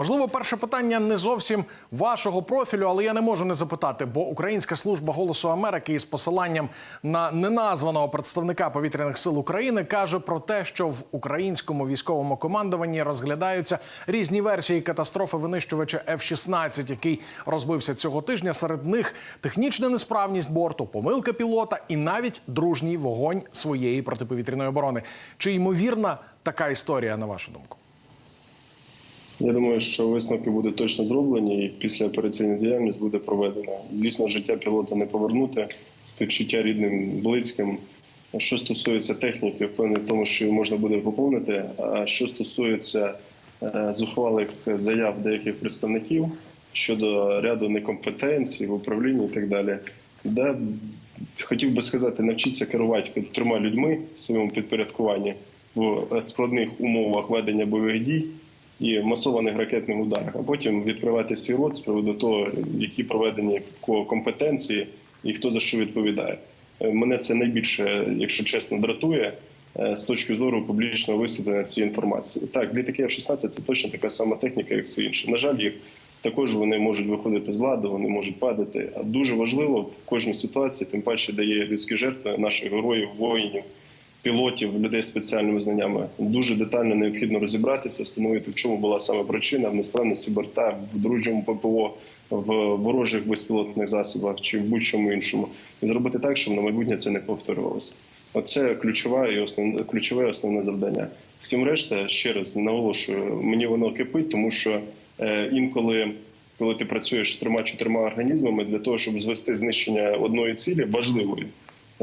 Можливо, перше питання не зовсім вашого профілю, але я не можу не запитати, бо Українська служба голосу Америки із посиланням на неназваного представника повітряних сил України каже про те, що в українському військовому командуванні розглядаються різні версії катастрофи винищувача F-16, який розбився цього тижня. Серед них технічна несправність борту, помилка пілота і навіть дружній вогонь своєї протиповітряної оборони. Чи ймовірна така історія на вашу думку? Я думаю, що висновки будуть точно зроблені, і після операційної діяльність буде проведена. Звісно, життя пілота не повернути, співчуття рідним, близьким. Що стосується техніки, впевнений в тому, що її можна буде поповнити. А що стосується е, зухвалих заяв деяких представників щодо ряду некомпетенцій в управлінні і так далі, да, хотів би сказати, навчіться керувати трьома людьми в своєму підпорядкуванні в складних умовах ведення бойових дій і масованих ракетних ударах, а потім відкривати свій рот з приводу того, які проведені компетенції і хто за що відповідає. Е, Мене це найбільше, якщо чесно, дратує е, з точки зору публічного висвітлення цієї інформації. Так, літаки F-16 – це точно така сама техніка, як все інше. На жаль, їх також вони можуть виходити з ладу, вони можуть падати. А дуже важливо в кожній ситуації, тим паче, де є людські жертви наших героїв, воїнів пілотів, людей з спеціальними знаннями. Дуже детально необхідно розібратися, встановити в чому була саме причина в несправності борта, в дружньому ППО, в ворожих безпілотних засобах чи в будь-чому іншому, і зробити так, щоб на майбутнє це не повторювалося. Оце ключове і основне ключове основне завдання. Всім решта ще раз наголошую, мені воно кипить, тому що е, інколи. Коли ти працюєш з трьома-чотирма організмами для того, щоб звести знищення одної цілі важливої,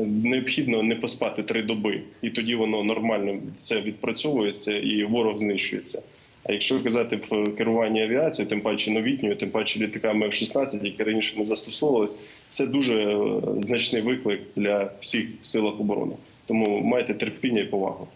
необхідно не поспати три доби, і тоді воно нормально все відпрацьовується і ворог знищується. А якщо казати в керування авіацією, тим паче новітньою, тим паче літаками F-16, які раніше не застосовувалися, це дуже е, значний виклик для всіх в силах оборони. Тому майте терпіння і повагу.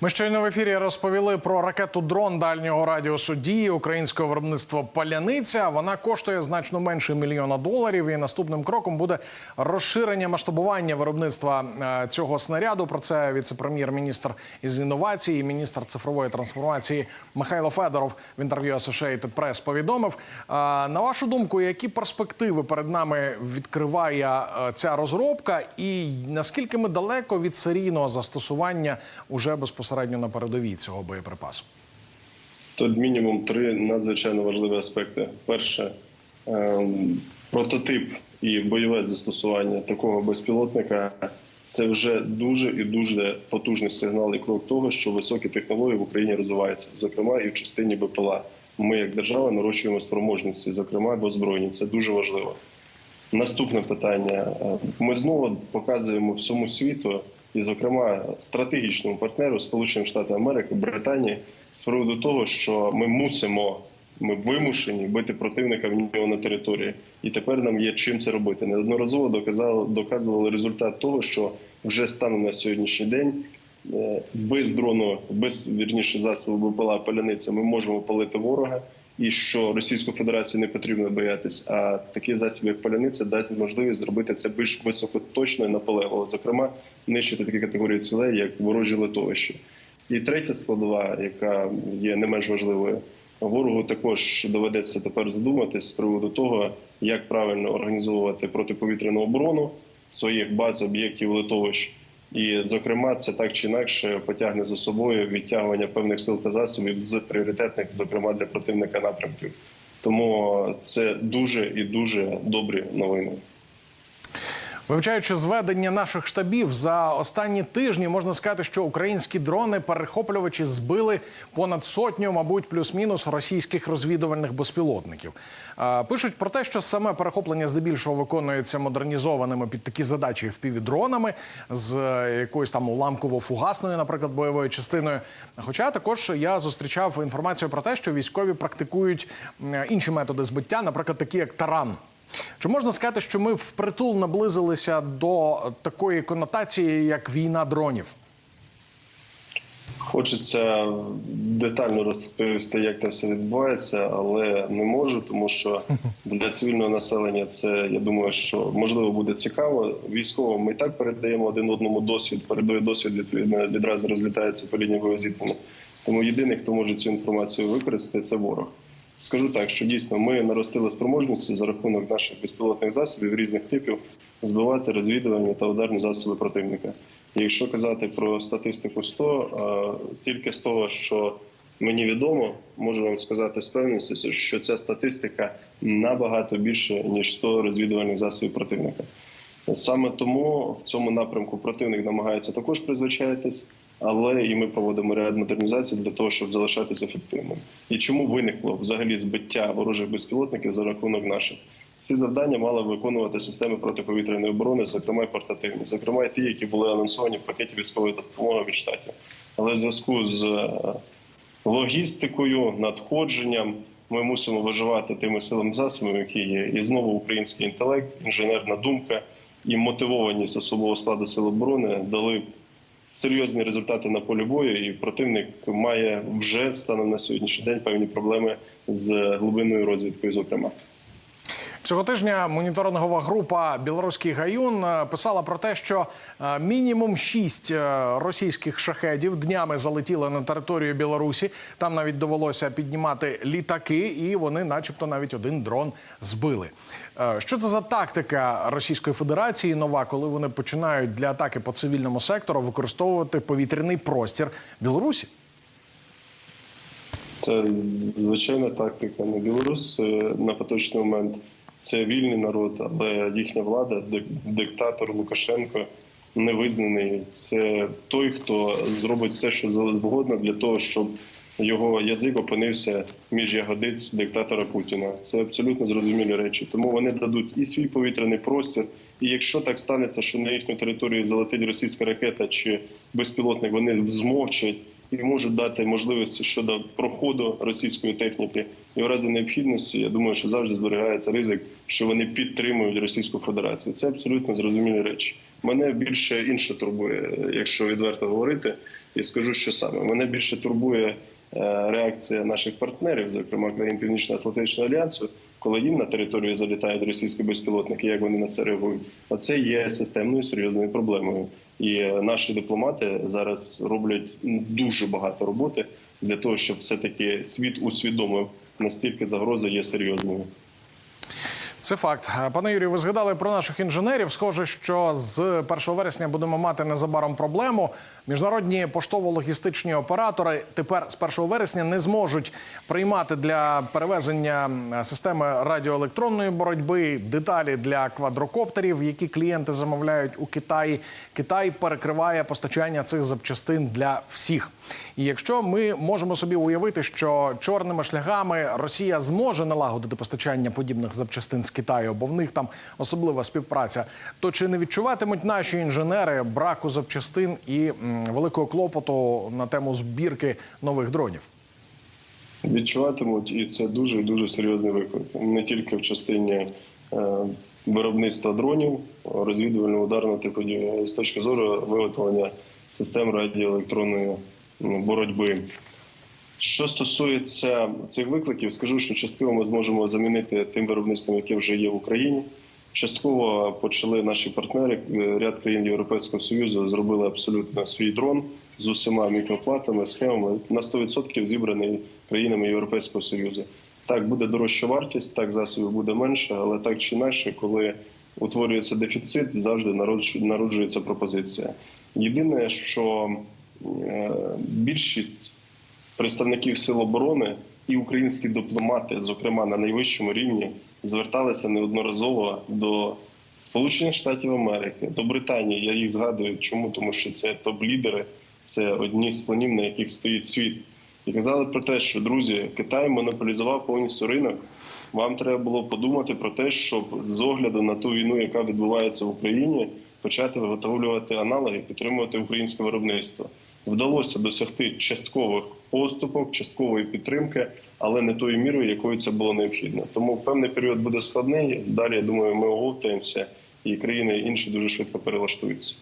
Ми щойно в ефірі розповіли про ракету дрон дальнього радіусу дії українського виробництва Паляниця. Вона коштує значно менше мільйона доларів. І наступним кроком буде розширення масштабування виробництва е, цього снаряду. Про це віце-прем'єр-міністр із інновацій, і міністр цифрової трансформації Михайло Федоров в інтерв'ю Associated Press повідомив. Е, На вашу думку, які перспективи перед нами відкриває е, ця розробка, і наскільки ми далеко від серійного застосування уже безпосередньо на передовій цього боєприпасу? Тут мінімум три надзвичайно важливі аспекти. Перше ем, прототип і бойове застосування такого безпілотника це вже дуже і дуже потужний сигнал і крок того, що високі технології в Україні розвиваються, зокрема і в частині БПЛА. Ми, як держава, нарощуємо спроможності, зокрема в озброєнні. Це дуже важливо. Наступне питання: ми знову показуємо всьому світу, і, зокрема, стратегічному партнеру Сполучених Штатів Америки, Британії, з приводу того, що ми мусимо, ми вимушені бити противника в нього на території, і тепер нам є чим це робити. Неодноразово доказали, доказували результат того, що вже станом на сьогоднішній день. е, Без дрону, без вірніше засобу БПЛА паляниця, ми можемо палити ворога, і що Російську Федерацію не потрібно боятись. А такий засіб, як паляниця, дасть можливість зробити це більш високоточно і наполегливо. Зокрема, нищити такі категорії цілей, як ворожі литовища. І третя складова, яка є не менш важливою, ворогу також доведеться тепер задуматись з приводу того, як правильно організовувати протиповітряну оборону своїх баз, об'єктів литовищ. І, зокрема, це так чи інакше потягне за собою відтягування певних сил та засобів з пріоритетних, зокрема для противника напрямків. Тому це дуже і дуже добрі новини. Вивчаючи зведення наших штабів за останні тижні, можна сказати, що українські дрони перехоплювачі збили понад сотню, мабуть, плюс-мінус російських розвідувальних безпілотників. Пишуть про те, що саме перехоплення здебільшого виконується модернізованими під такі задачі впівдронами з е, якоюсь там уламково-фугасною, наприклад, бойовою частиною. Хоча також я зустрічав інформацію про те, що військові практикують інші методи збиття, наприклад, такі як таран. Чи можна сказати, що ми впритул наблизилися до такої конотації, як війна дронів? Хочеться детально розповісти, як це все відбувається, але не можу, тому що для цивільного населення це я думаю, що можливо буде цікаво. Військовим ми і так передаємо один одному досвід. Передовий досвід відповідно відразу розлітається по лінії зіткнення. Тому єдиний, хто може цю інформацію використати, це ворог. Скажу так, що дійсно ми наростили спроможності за рахунок наших безпілотних засобів різних типів збивати розвідувальні та ударні засоби противника. Якщо казати про статистику 100, е, тільки з того, що мені відомо, можу вам сказати з певністю, що ця статистика набагато більше ніж 100 розвідувальних засобів противника. Саме тому в цьому напрямку противник намагається також призвичаїтись, але і ми проводимо ряд модернізацій для того, щоб залишатися ефективним. І чому виникло взагалі збиття ворожих безпілотників за рахунок наших? Ці завдання мали виконувати системи протиповітряної оборони, зокрема й портативні, зокрема й ті, які були анонсовані в пакеті військової допомоги від штатів. Але в зв'язку з е, логістикою, надходженням ми мусимо виживати тими силами засобами, які є. І знову український інтелект, інженерна думка і мотивованість особового складу сил оборони дали серйозні результати на полі бою. І противник має вже станом на сьогоднішній день певні проблеми з глибинною розвідкою, зокрема. Цього тижня моніторингова група Білоруський гаюн е, писала про те, що е, мінімум шість е, російських шахедів днями залетіли на територію Білорусі. Там навіть довелося піднімати літаки, і вони, начебто, навіть один дрон збили. Що це за тактика Російської Федерації нова, коли вони починають для атаки по цивільному сектору використовувати повітряний простір Білорусі? Це звичайна тактика на Білорус на поточний момент. Це вільний народ, але їхня влада, дик- диктатор Лукашенко, невизнаний. Це той, хто зробить все, що завгодно для того, щоб його язик опинився між ягодиць диктатора Путіна. Це абсолютно зрозумілі речі. Тому вони дадуть і свій повітряний простір. І якщо так станеться, що на їхню територію залетить російська ракета чи безпілотник, вони змовчать і можуть дати можливості щодо проходу російської техніки. І в разі необхідності, я думаю, що завжди зберігається ризик, що вони підтримують Російську Федерацію. Це абсолютно зрозумілі речі. Мене більше інше турбує, якщо відверто говорити, і скажу, що саме мене більше турбує е, реакція наших партнерів, зокрема країн Північно-Атлантичного альянсу, коли їм на територію залітають російські безпілотники, як вони на це реагують. Оце є системною серйозною проблемою. І наші дипломати зараз роблять дуже багато роботи для того, щоб все таки світ усвідомив настільки загроза є серйозною. Це факт. Пане Юрію, ви згадали про наших інженерів. Схоже, що з 1 вересня будемо мати незабаром проблему. Міжнародні поштово-логістичні оператори тепер з 1 вересня не зможуть приймати для перевезення системи радіоелектронної боротьби деталі для квадрокоптерів, які клієнти замовляють у Китаї. Китай перекриває постачання цих запчастин для всіх. І якщо ми можемо собі уявити, що чорними шляхами Росія зможе налагодити постачання подібних запчастин з Китаю, бо в них там особлива співпраця, то чи не відчуватимуть наші інженери браку запчастин і великого клопоту на тему збірки нових дронів? відчуватимуть, і це дуже дуже серйозний виклик. Не тільки в частині е, виробництва дронів, розвідувального ударного типу з точки зору виготовлення систем радіоелектронної боротьби. Що стосується цих викликів, скажу, що частково ми зможемо замінити тим виробництвом, яке вже є в Україні. Частково почали наші партнери, е, ряд країн Європейського Союзу зробили абсолютно свій дрон з усіма мікроплатами, схемами на 100% зібраний країнами Європейського Союзу. Так буде дорожча вартість, так засобів буде менше, але так чи інакше, коли утворюється дефіцит, завжди народжу- народжується пропозиція. Єдине, що е, більшість представників сил оборони і українські дипломати, зокрема на найвищому рівні, зверталися неодноразово до Сполучених Штатів Америки, до Британії. Я їх згадую. Чому? Тому що це топ-лідери, це одні з слонів, на яких стоїть світ. І казали про те, що друзі, Китай монополізував повністю ринок. Вам треба було подумати про те, щоб з огляду на ту війну, яка відбувається в Україні, почати виготовлювати аналоги, підтримувати українське виробництво. Вдалося досягти часткових поступок, часткової підтримки, але не тою мірою, якою це було необхідно. Тому певний період буде складний. Далі я думаю, ми оговтаємося, і країни інші дуже швидко перелаштуються.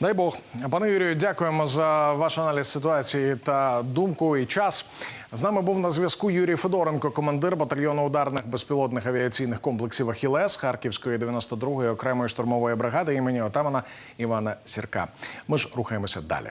Дай Бог, пане Юрію, дякуємо за ваш аналіз ситуації та думку і час. З нами був на зв'язку Юрій Федоренко, командир батальйону ударних безпілотних авіаційних комплексів Ахілес Харківської 92-ї окремої штурмової бригади імені отамана Івана Сірка. Ми ж рухаємося далі.